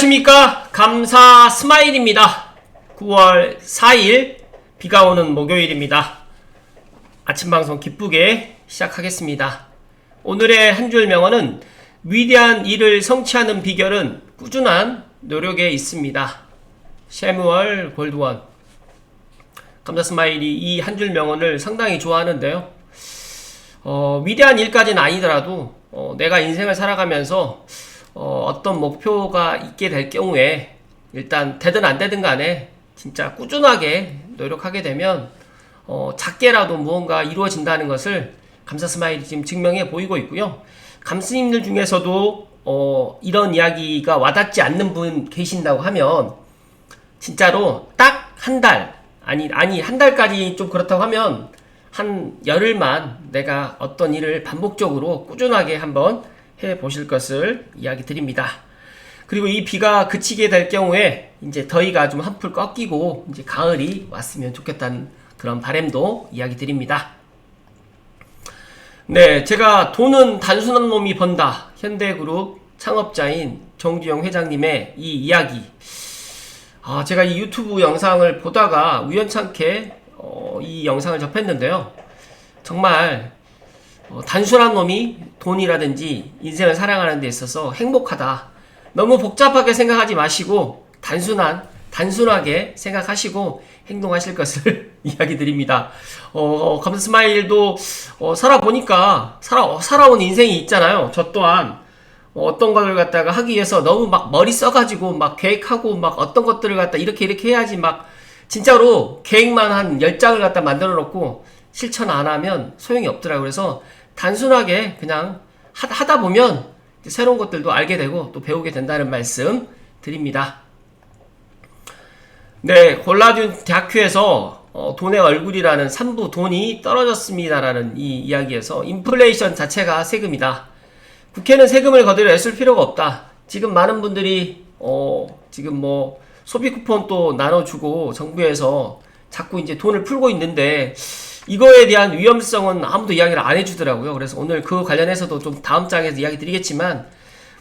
안녕하십니까? 감사 스마일입니다. 9월 4일 비가 오는 목요일입니다. 아침 방송 기쁘게 시작하겠습니다. 오늘의 한 줄 명언은 위대한 일을 성취하는 비결은 꾸준한 노력에 있습니다. 셰무얼 골드원. 감사 스마일이 이 한 줄 명언을 상당히 좋아하는데요. 어, 위대한 일까지는 아니더라도 어, 내가 인생을 살아가면서 어, 떤 목표가 있게 될 경우에 일단 되든 안 되든 간에 진짜 꾸준하게 노력하게 되면 어, 작게라도 무언가 이루어진다는 것을 감사 스마일이 지금 증명해 보이고 있고요. 감스님들 중에서도 어, 이런 이야기가 와닿지 않는 분 계신다고 하면 진짜로 딱 한 달, 아니, 아니, 한 달까지 좀 그렇다고 하면 한 열흘만 내가 어떤 일을 반복적으로 꾸준하게 한번 해 보실 것을 이야기 드립니다. 그리고 이 비가 그치게 될 경우에 이제 더위가 좀 한풀 꺾이고 이제 가을이 왔으면 좋겠다는 그런 바램도 이야기 드립니다. 네, 제가 돈은 단순한 놈이 번다. 현대그룹 창업자인 정주영 회장님의 이 이야기. 아, 제가 이 유튜브 영상을 보다가 우연찮게 어, 이 영상을 접했는데요. 정말 어, 단순한 놈이 돈이라든지 인생을 살아가는 데 있어서 행복하다. 너무 복잡하게 생각하지 마시고 단순한 단순하게 생각하시고 행동하실 것을 이야기 드립니다. 어, 어, 감사 스마일도 어, 살아보니까 살아 어, 살아온 인생이 있잖아요. 저 또한 어, 떤 것을 갖다가 하기 위해서 너무 막 머리 써가지고 막 계획하고 막 어떤 것들을 갖다 이렇게 이렇게 해야지 막 진짜로 계획만 한 10장을 갖다 만들어 놓고 실천 안 하면 소용이 없더라고요. 그래서 단순하게 그냥 하, 다 보면 새로운 것들도 알게 되고 또 배우게 된다는 말씀 드립니다. 네, 골라준 대학교에서 어, 돈의 얼굴이라는 3부 돈이 떨어졌습니다라는 이 이야기에서 인플레이션 자체가 세금이다. 국회는 세금을 거두려 애쓸 필요가 없다. 지금 많은 분들이 어, 지금 뭐 소비 쿠폰 또 나눠주고 정부에서 자꾸 이제 돈을 풀고 있는데 이거에 대한 위험성은 아무도 이야기를 안 해주더라고요. 그래서 오늘 그 관련해서도 좀 다음 장에서 이야기 드리겠지만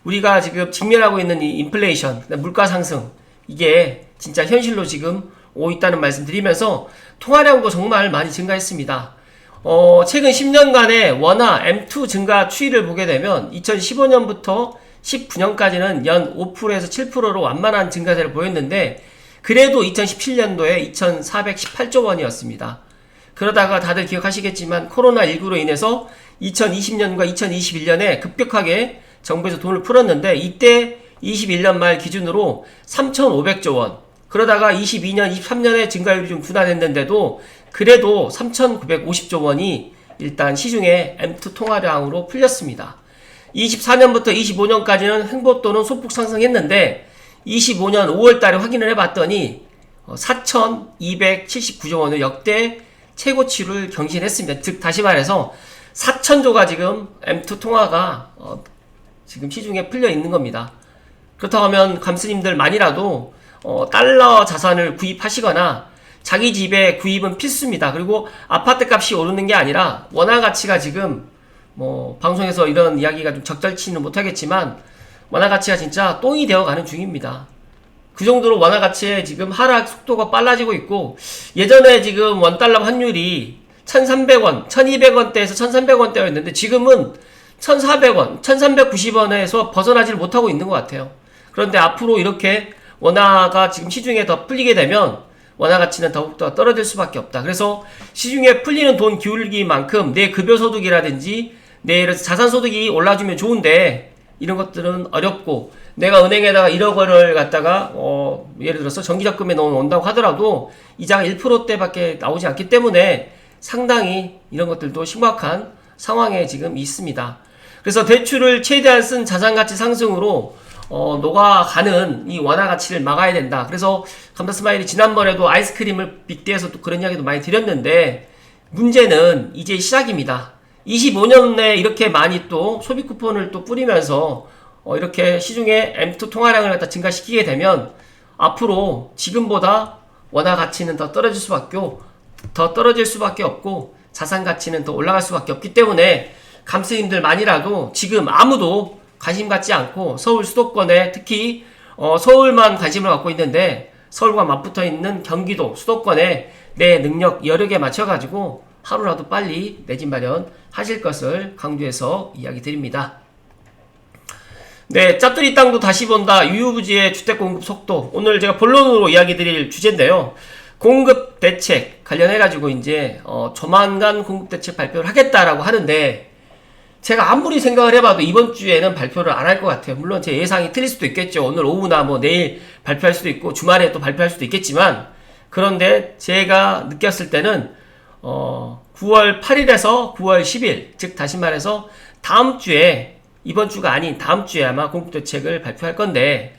우리가 지금 직면하고 있는 이 인플레이션, 물가 상승 이게 진짜 현실로 지금 오고 있다는 말씀 드리면서 통화량도 정말 많이 증가했습니다. 어, 최근 10년간의 원화 M2 증가 추이를 보게 되면 2015년부터 19년까지는 연 5%에서 7%로 완만한 증가세를 보였는데 그래도 2017년도에 2,418조 원이었습니다. 그러다가 다들 기억하시겠지만 코로나19로 인해서 2020년과 2021년에 급격하게 정부에서 돈을 풀었는데 이때 21년 말 기준으로 3,500조 원. 그러다가 22년, 23년에 증가율이 좀 둔화됐는데도 그래도 3,950조 원이 일단 시중에 M2 통화량으로 풀렸습니다. 24년부터 25년까지는 횡보또는 소폭 상승했는데 25년 5월 달에 확인을 해봤더니 4,279조 원을 역대 최고치를 경신했습니다. 즉 다시 말해서 4천조가 지금 M2 통화가 어, 지금 시중에 풀려 있는 겁니다. 그렇다고 하면 감스님들만이라도 어, 달러 자산을 구입하시거나 자기 집에 구입은 필수입니다. 그리고 아파트 값이 오르는 게 아니라 원화 가치가 지금 뭐 방송에서 이런 이야기가 좀 적절치는 못하겠지만 원화 가치가 진짜 똥이 되어 가는 중입니다. 그 정도로 원화 가치의 지금 하락 속도가 빨라지고 있고 예전에 지금 원달러 환율이 1,300원, 1,200원대에서 1,300원대였는데 지금은 1,400원, 1,390원에서 벗어나지를 못하고 있는 것 같아요. 그런데 앞으로 이렇게 원화가 지금 시중에 더 풀리게 되면 원화 가치는 더욱더 떨어질 수밖에 없다. 그래서 시중에 풀리는 돈 기울기만큼 내 급여 소득이라든지 내 자산 소득이 올라주면 좋은데 이런 것들은 어렵고 내가 은행에다가 1억 원을 갖다가 어 예를 들어서 정기적금에 넣어놓는다고 하더라도 이자가 1%대밖에 나오지 않기 때문에 상당히 이런 것들도 심각한 상황에 지금 있습니다. 그래서 대출을 최대한 쓴 자산가치 상승으로 어, 녹아가는 이 원화 가치를 막아야 된다. 그래서 감자 스마일이 지난번에도 아이스크림을 빅대에서 또 그런 이야기도 많이 드렸는데 문제는 이제 시작입니다. 25년 내에 이렇게 많이 또 소비 쿠폰을 또 뿌리면서 어, 이렇게 시중에 M2 통화량을 갖다 증가시키게 되면 앞으로 지금보다 원화 가치는 더 떨어질 수밖에 더 떨어질 수밖에 없고 자산 가치는 더 올라갈 수밖에 없기 때문에 감스님들만이라도 지금 아무도 관심 갖지 않고 서울 수도권에 특히 어, 서울만 관심을 갖고 있는데 서울과 맞붙어 있는 경기도 수도권에 내 능력 여력에 맞춰 가지고 하루라도 빨리 내 집 마련 하실 것을 강조해서 이야기 드립니다. 네, 짭뚜리 땅도 다시 본다. 유유부지의 주택 공급 속도. 오늘 제가 본론으로 이야기 드릴 주제인데요. 공급 대책 관련해가지고 이제, 어, 조만간 공급 대책 발표를 하겠다라고 하는데, 제가 아무리 생각을 해봐도 이번 주에는 발표를 안 할 것 같아요. 물론 제 예상이 틀릴 수도 있겠죠. 오늘 오후나 뭐 내일 발표할 수도 있고, 주말에 또 발표할 수도 있겠지만, 그런데 제가 느꼈을 때는, 어, 9월 8일에서 9월 10일, 즉, 다시 말해서 다음 주에 이번 주가 아닌 다음 주에 아마 공급대책을 발표할 건데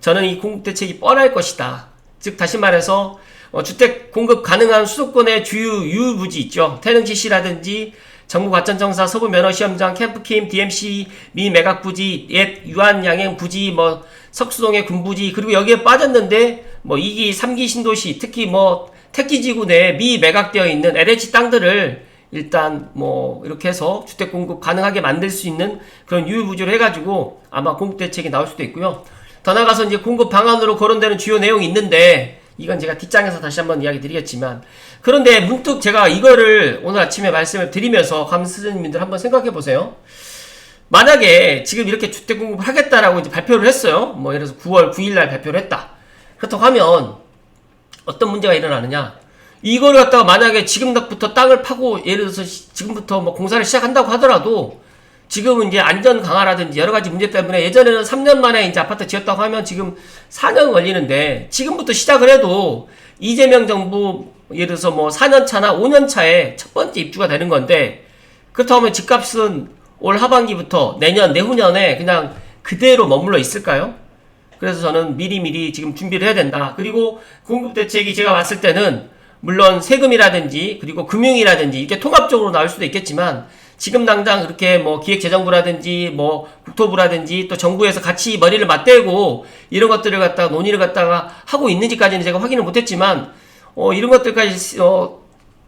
저는 이 공급대책이 뻔할 것이다. 즉 다시 말해서 어, 주택 공급 가능한 수도권의 주요 유부지 있죠. 태릉지시라든지 정부과천정사 서부 면허 시험장 캠프킴 DMC 미 매각 부지 옛 유한 양행 부지 뭐 석수동의 군부지 그리고 여기에 빠졌는데 뭐 2기 3기 신도시 특히 뭐 택지지구 내에 미 매각되어 있는 LH 땅들을 일단 뭐 이렇게 해서 주택 공급 가능하게 만들 수 있는 그런 유유부지로 해가지고 아마 공급 대책이 나올 수도 있고요. 더 나가서 이제 공급 방안으로 거론되는 주요 내용이 있는데 이건 제가 뒷장에서 다시 한번 이야기 드리겠지만 그런데 문득 제가 이거를 오늘 아침에 말씀을 드리면서 감스님들 한번 생각해 보세요. 만약에 지금 이렇게 주택 공급을 하겠다라고 이제 발표를 했어요. 뭐 예를 들어서 9월 9일 날 발표를 했다. 그렇다고 하면 어떤 문제가 일어나느냐? 이걸 갖다가 만약에 지금부터 땅을 파고 예를 들어서 시- 지금부터 뭐 공사를 시작한다고 하더라도 지금은 이제 안전 강화라든지 여러 가지 문제 때문에 예전에는 3년 만에 이제 아파트 지었다고 하면 지금 4년 걸리는데 지금부터 시작을 해도 이재명 정부 예를 들어서 뭐 4년 차나 5년 차에 첫 번째 입주가 되는 건데 그렇다고 하면 집값은 올 하반기부터 내년 내후년에 그냥 그대로 머물러 있을까요? 그래서 저는 미리미리 지금 준비를 해야 된다. 그리고 공급 대책이 제가 봤을 때는 물론 세금이라든지 그리고 금융이라든지 이게 통합적으로 나올 수도 있겠지만 지금 당장 그렇게 뭐 기획재정부라든지 뭐 국토부라든지 또 정부에서 같이 머리를 맞대고 이런 것들을 갖다가 논의를 갖다가 하고 있는지까지는 제가 확인을 못했지만 어 이런 것들까지 어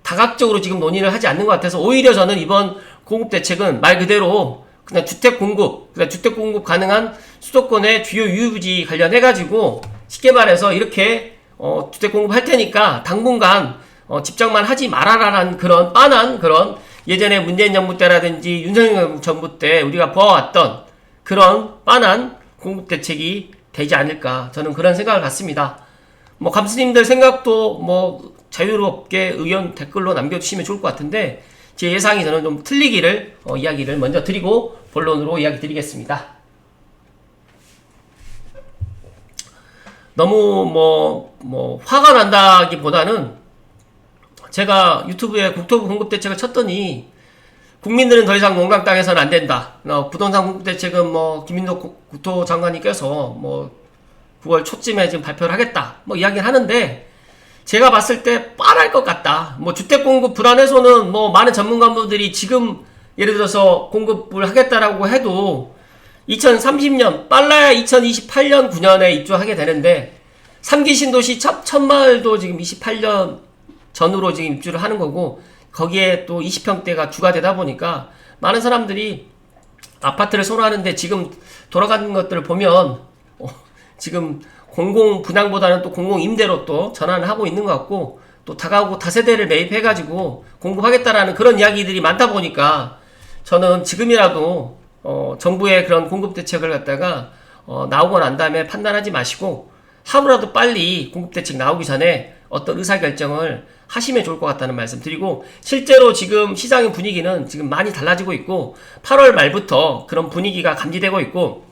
다각적으로 지금 논의를 하지 않는 것 같아서 오히려 저는 이번 공급 대책은 말 그대로 그냥 주택 공급, 그냥 주택 공급 가능한 수도권의 주요 유유부지 관련해 가지고 쉽게 말해서 이렇게 어, 주택 공급할 테니까 당분간 어, 집정만 하지 말아라라는 그런 빤한 그런 예전에 문재인 정부 때라든지 윤석열 정부 때 우리가 보아왔던 그런 빤한 공급 대책이 되지 않을까 저는 그런 생각을 갖습니다. 뭐 감스님들 생각도 뭐 자유롭게 의견 댓글로 남겨주시면 좋을 것 같은데 제 예상이 저는 좀 틀리기를 어, 이야기를 먼저 드리고 본론으로 이야기 드리겠습니다. 너무 뭐, 뭐, 화가 난다기보다는 제가 유튜브에 국토부 공급대책을 쳤더니 국민들은 더 이상 농강 땅에서는 안 된다. 어, 부동산 공급대책은 뭐, 김인도 국- 국토장관님께서 뭐, 9월 초쯤에 지금 발표를 하겠다. 뭐, 이야기를 하는데 제가 봤을 때 뻔할 것 같다. 뭐, 주택 공급 불안해서는 뭐, 많은 전문가분들이 지금 예를 들어서 공급을 하겠다라고 해도 2030년 빨라야 2028년 9년에 입주하게 되는데 3기 신도시 첫, 첫마을도 지금 28년 전으로 지금 입주를 하는 거고 거기에 또 20평대가 주가 되다 보니까 많은 사람들이 아파트를 선호하는데 지금 돌아가는 것들을 보면 어, 지금 공공 분양보다는 또 공공 임대로 또 전환을 하고 있는 것 같고 또 다가오고 다세대를 매입해가지고 공급하겠다라는 그런 이야기들이 많다 보니까 저는 지금이라도 어, 정부의 그런 공급 대책을 갖다가 어, 나오고 난 다음에 판단하지 마시고 하루라도 빨리 공급 대책 나오기 전에 어떤 의사 결정을 하시면 좋을 것 같다는 말씀 드리고 실제로 지금 시장의 분위기는 지금 많이 달라지고 있고 8월 말부터 그런 분위기가 감지되고 있고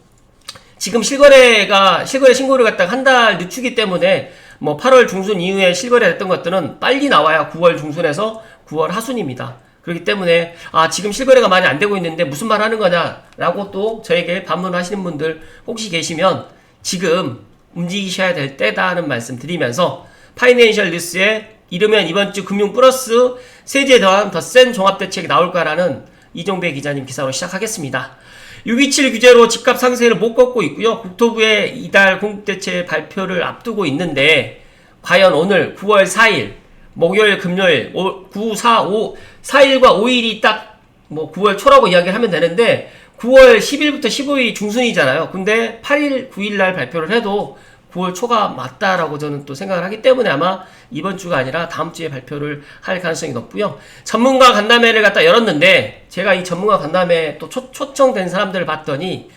지금 실거래가 실거래 신고를 갖다가 한 달 늦추기 때문에 뭐 8월 중순 이후에 실거래 됐던 것들은 빨리 나와야 9월 중순에서 9월 하순입니다. 그렇기 때문에 아 지금 실거래가 많이 안 되고 있는데 무슨 말 하는 거냐라고 또 저에게 반문하시는 분들 혹시 계시면 지금 움직이셔야 될 때다는 말씀 드리면서 파이낸셜 뉴스에 이르면 이번 주 금융 플러스 세제에 더한 더 센 종합대책이 나올까라는 이종배 기자님 기사로 시작하겠습니다. 627 규제로 집값 상승을 못 걷고 있고요. 국토부의 이달 공급대책 발표를 앞두고 있는데 과연 오늘 9월 4일 목요일 금요일 9, 4, 5 4일과 5일이 딱 뭐 9월 초라고 이야기를 하면 되는데 9월 10일부터 15일이 중순이잖아요. 근데 8일, 9일 날 발표를 해도 9월 초가 맞다라고 저는 또 생각을 하기 때문에 아마 이번 주가 아니라 다음 주에 발표를 할 가능성이 높고요. 전문가 간담회를 갖다 열었는데 제가 이 전문가 간담회 또 초, 초청된 사람들을 봤더니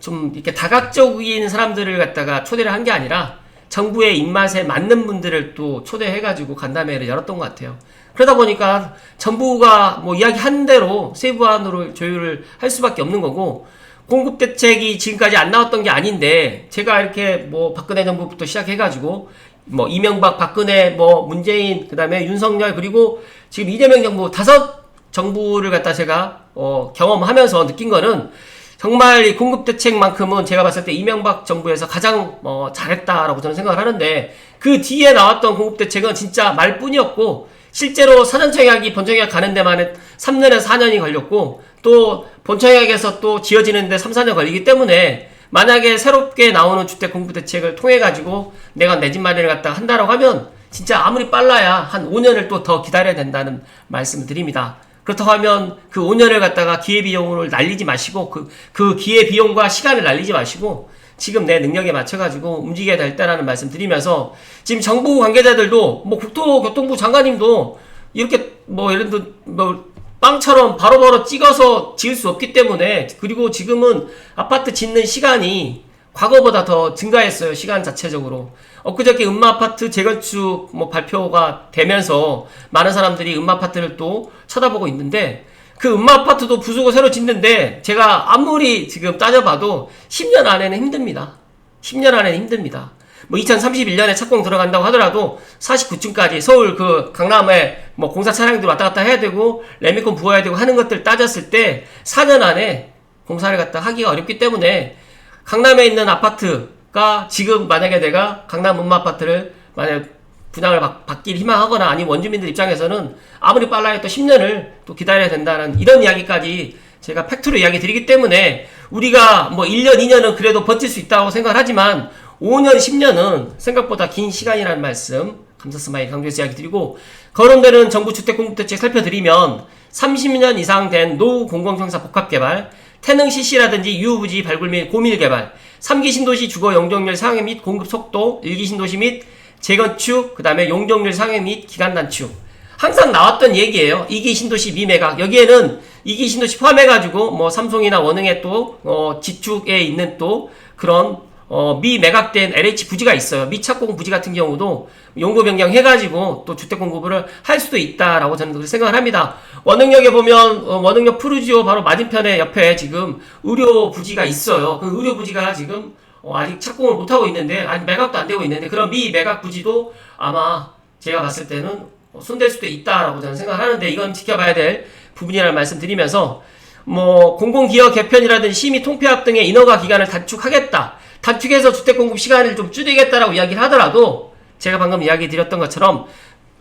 좀 이렇게 다각적인 사람들을 갖다가 초대를 한 게 아니라 정부의 입맛에 맞는 분들을 또 초대해가지고 간담회를 열었던 것 같아요. 그러다 보니까 정부가 뭐 이야기 한 대로 세부안으로 조율을 할 수밖에 없는 거고 공급 대책이 지금까지 안 나왔던 게 아닌데 제가 이렇게 뭐 박근혜 정부부터 시작해가지고 뭐 이명박, 박근혜, 뭐 문재인, 그다음에 윤석열 그리고 지금 이재명 정부 다섯 정부를 갖다 제가 어 경험하면서 느낀 거는 정말 이 공급 대책만큼은 제가 봤을 때 이명박 정부에서 가장 어 잘했다라고 저는 생각을 하는데 그 뒤에 나왔던 공급 대책은 진짜 말뿐이었고 실제로 사전 청약이 본청약 가는 데만 3년에서 4년이 걸렸고 또 본청약에서 또 지어지는데 3, 4년 걸리기 때문에 만약에 새롭게 나오는 주택 공급 대책을 통해 가지고 내가 내 집 마련을 갖다 한다라고 하면 진짜 아무리 빨라야 한 5년을 또 더 기다려야 된다는 말씀을 드립니다. 그렇다고 하면 그 5년을 갖다가 기회비용을 날리지 마시고 그, 그 기회비용과 시간을 날리지 마시고 지금 내 능력에 맞춰가지고 움직여야 될 때라는 말씀 드리면서 지금 정부 관계자들도 뭐 국토교통부 장관님도 이렇게 뭐 예를 들어 뭐 빵처럼 바로바로 찍어서 지을 수 없기 때문에 그리고 지금은 아파트 짓는 시간이 과거보다 더 증가했어요 시간 자체적으로. 엊그저께 음마 아파트 재건축 뭐 발표가 되면서 많은 사람들이 음마 아파트를 또 쳐다보고 있는데 그 음마 아파트도 부수고 새로 짓는데 제가 아무리 지금 따져봐도 10년 안에는 힘듭니다. 10년 안에는 힘듭니다 뭐 2031년에 착공 들어간다고 하더라도 49층까지 서울 그 강남에 뭐 공사 차량들 왔다 갔다 해야 되고 레미콘 부어야 되고 하는 것들 따졌을 때 4년 안에 공사를 갖다 하기가 어렵기 때문에 강남에 있는 아파트가 지금 만약에 내가 강남 음마 아파트를 만약 분양을 받, 받길 희망하거나 아니면 원주민들 입장에서는 아무리 빨라야 또 10년을 또 기다려야 된다는 이런 이야기까지 제가 팩트로 이야기 드리기 때문에 우리가 뭐 1년, 2년은 그래도 버틸 수 있다고 생각을 하지만 5년, 10년은 생각보다 긴 시간이라는 말씀 감사 스마일 강조해서 이야기 드리고 거론되는 정부 주택 공급 대책 살펴드리면 30년 이상 된 노후 공공청사 복합개발, 태능 CC라든지 유후부지 발굴 및 고밀 개발, 3기 신도시 주거 용적률 상회 및 공급 속도, 1기 신도시 및 재건축, 그 다음에 용적률 상회 및 기간 단축. 항상 나왔던 얘기예요. 2기 신도시 미매각. 여기에는 2기 신도시 포함해가지고 뭐 삼성이나 원흥의 또, 어, 지축에 있는 또 그런 어, 미 매각된 LH 부지가 있어요. 미착공 부지 같은 경우도 용도 변경 해가지고 또 주택 공급을 할 수도 있다라고 저는 그렇게 생각을 합니다. 원흥역에 보면 어, 원흥역 푸르지오 바로 맞은편에 옆에 지금 의료 부지가 있어요. 그 의료 부지가 지금 어, 아직 착공을 못 하고 있는데 아직 매각도 안 되고 있는데 그런 미 매각 부지도 아마 제가 봤을 때는 어, 손댈 수도 있다라고 저는 생각을 하는데 이건 지켜봐야 될 부분이라는 말씀드리면서 뭐 공공기업 개편이라든지 심의 통폐합 등의 인허가 기간을 단축하겠다. 단축해서 주택 공급 시간을 좀 줄이겠다라고 이야기를 하더라도 제가 방금 이야기 드렸던 것처럼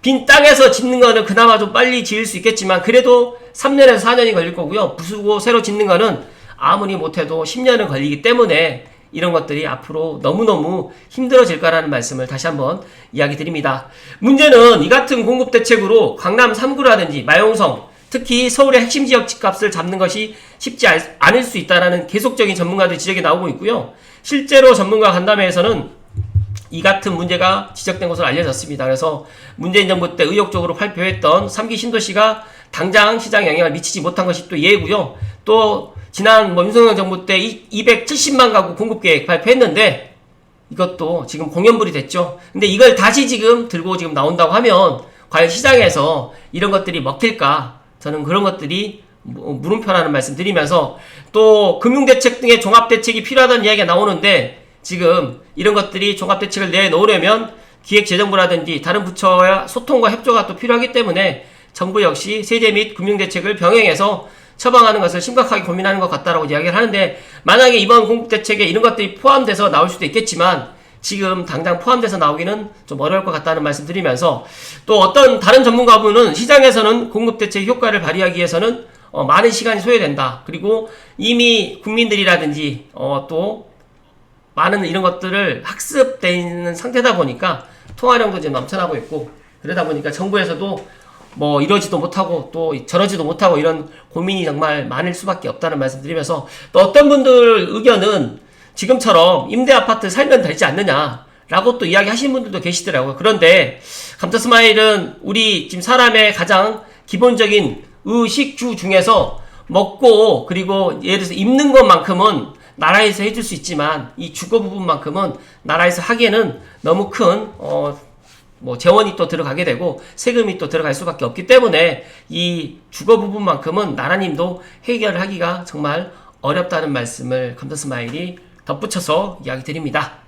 빈 땅에서 짓는 거는 그나마 좀 빨리 지을 수 있겠지만 그래도 3년에서 4년이 걸릴 거고요. 부수고 새로 짓는 거는 아무리 못해도 10년은 걸리기 때문에 이런 것들이 앞으로 너무너무 힘들어질 거라는 말씀을 다시 한번 이야기 드립니다. 문제는 이 같은 공급 대책으로 강남 3구라든지 마용성 특히 서울의 핵심 지역 집값을 잡는 것이 쉽지 않을 수 있다라는 계속적인 전문가들 지적이 나오고 있고요. 실제로 전문가 간담회에서는 이 같은 문제가 지적된 것으로 알려졌습니다. 그래서 문재인 정부 때 의욕적으로 발표했던 3기 신도시가 당장 시장에 영향을 미치지 못한 것이 또 예고요. 또 지난 뭐 윤석열 정부 때 270만 가구 공급 계획 발표했는데 이것도 지금 공연불이 됐죠. 근데 이걸 다시 지금 들고 지금 나온다고 하면 과연 시장에서 이런 것들이 먹힐까? 저는 그런 것들이 뭐 물음표라는 말씀 드리면서 또 금융대책 등의 종합대책이 필요하다는 이야기가 나오는데 지금 이런 것들이 종합대책을 내놓으려면 기획재정부라든지 다른 부처와 소통과 협조가 또 필요하기 때문에 정부 역시 세제 및 금융대책을 병행해서 처방하는 것을 심각하게 고민하는 것 같다라고 이야기를 하는데 만약에 이번 공급대책에 이런 것들이 포함돼서 나올 수도 있겠지만 지금 당장 포함돼서 나오기는 좀 어려울 것 같다는 말씀 드리면서 또 어떤 다른 전문가분은 시장에서는 공급대책 효과를 발휘하기 위해서는 어, 많은 시간이 소요된다. 그리고 이미 국민들이라든지 어, 또 많은 이런 것들을 학습되어 있는 상태다 보니까 통화량도 지금 넘쳐나고 있고 그러다 보니까 정부에서도 뭐 이러지도 못하고 또 저러지도 못하고 이런 고민이 정말 많을 수밖에 없다는 말씀 드리면서 또 어떤 분들 의견은 지금처럼 임대 아파트 살면 되지 않느냐 라고 또 이야기 하시는 분들도 계시더라고요. 그런데 감타스마일은 우리 지금 사람의 가장 기본적인 의식주 중에서 먹고 그리고 예를 들어서 입는 것만큼은 나라에서 해줄 수 있지만 이 주거 부분만큼은 나라에서 하기에는 너무 큰 어, 뭐 재원이 또 들어가게 되고 세금이 또 들어갈 수밖에 없기 때문에 이 주거 부분만큼은 나라님도 해결하기가 정말 어렵다는 말씀을 감사스마일이 덧붙여서 이야기 드립니다.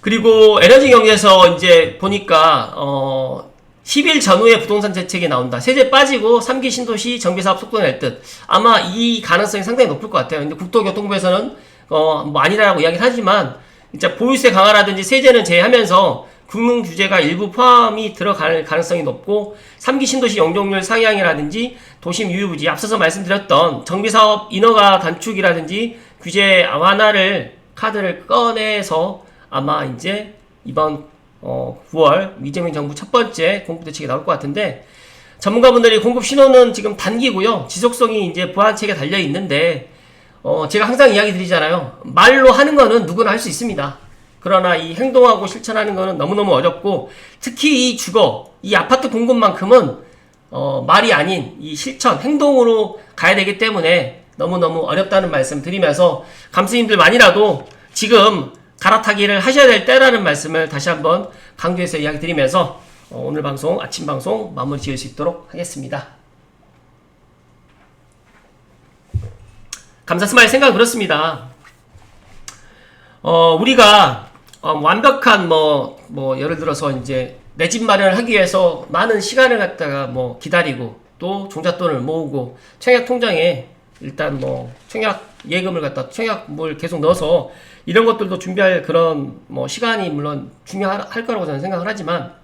그리고 에너지 경제에서 이제 보니까 어 10일 전후에 부동산 대책이 나온다. 세제 빠지고 3기 신도시 정비 사업 속도 낼 듯. 아마 이 가능성이 상당히 높을 것 같아요. 근데 국토교통부에서는 어 뭐 아니라고 이야기를 하지만 진짜 보유세 강화라든지 세제는 제외하면서 금융 규제가 일부 포함이 들어갈 가능성이 높고 3기 신도시 용적률 상향이라든지 도심 유유부지 앞서서 말씀드렸던 정비 사업 인허가 단축이라든지 규제 완화를 카드를 꺼내서 아마 이제 이번 어 9월 이재명 정부 첫 번째 공급 대책이 나올 것 같은데 전문가분들이 공급 신호는 지금 단기고요. 지속성이 이제 보완책에 달려 있는데 어 제가 항상 이야기 드리잖아요. 말로 하는 거는 누구나 할 수 있습니다. 그러나 이 행동하고 실천하는 거는 너무너무 어렵고 특히 이 주거, 이 아파트 공급만큼은 어 말이 아닌 이 실천, 행동으로 가야 되기 때문에 너무너무 어렵다는 말씀 드리면서 감스님들만이라도 지금 갈아타기를 하셔야 될 때라는 말씀을 다시 한번 강조해서 이야기 드리면서 어, 오늘 방송 아침 방송 마무리 지을 수 있도록 하겠습니다. 감사 스마일 생각 그렇습니다. 어, 우리가 어, 완벽한 뭐, 뭐, 예를 들어서 이제 내 집 마련을 하기 위해서 많은 시간을 갖다가 뭐 기다리고 또 종잣돈을 모으고 청약 통장에 일단 뭐 청약 예금을 갖다 청약물 계속 넣어서 이런 것들도 준비할 그런 뭐 시간이 물론 중요할 거라고 저는 생각을 하지만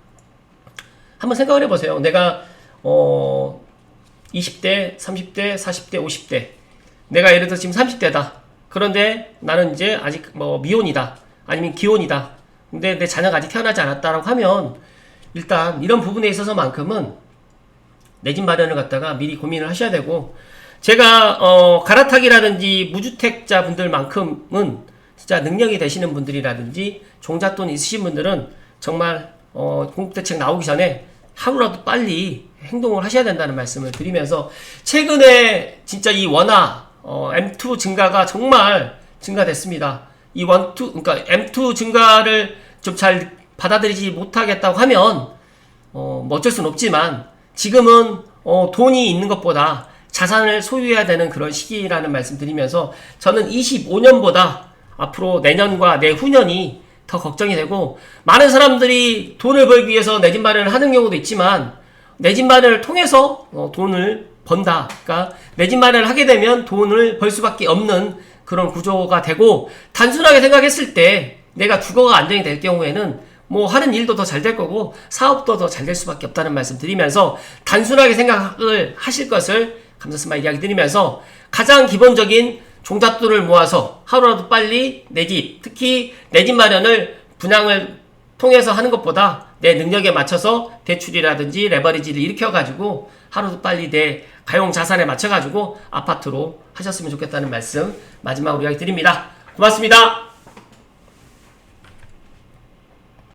한번 생각을 해보세요. 내가 어 20대, 30대, 40대, 50대 내가 예를 들어 지금 30대다. 그런데 나는 이제 아직 뭐 미혼이다. 아니면 기혼이다. 근데 내 자녀가 아직 태어나지 않았다라고 하면 일단 이런 부분에 있어서만큼은 내 집 마련을 갖다가 미리 고민을 하셔야 되고 제가 어 갈아타기라든지 무주택자 분들만큼은 진짜 능력이 되시는 분들이라든지 종잣돈 있으신 분들은 정말 어 공급대책 나오기 전에 하루라도 빨리 행동을 하셔야 된다는 말씀을 드리면서 최근에 진짜 이 원화 어 M2 증가가 정말 증가됐습니다. 이 원투 그러니까 M2 증가를 좀 잘 받아들이지 못하겠다고 하면 어, 뭐 어쩔 수는 없지만 지금은 어, 돈이 있는 것보다 자산을 소유해야 되는 그런 시기라는 말씀 드리면서 저는 25년보다 앞으로 내년과 내후년이 더 걱정이 되고 많은 사람들이 돈을 벌기 위해서 내 집 마련을 하는 경우도 있지만 내 집 마련을 통해서 어, 돈을 번다. 그러니까 내 집 마련을 하게 되면 돈을 벌 수밖에 없는 그런 구조가 되고 단순하게 생각했을 때 내가 주거가 안정이 될 경우에는 뭐 하는 일도 더 잘 될 거고 사업도 더 잘 될 수밖에 없다는 말씀 드리면서 단순하게 생각을 하실 것을 감사스마 이야기 드리면서 가장 기본적인 종잣돈을 모아서 하루라도 빨리 내 집, 특히 내 집 마련을 분양을 통해서 하는 것보다 내 능력에 맞춰서 대출이라든지 레버리지를 일으켜가지고 하루도 빨리 내 가용 자산에 맞춰가지고 아파트로 하셨으면 좋겠다는 말씀 마지막으로 이야기 드립니다. 고맙습니다.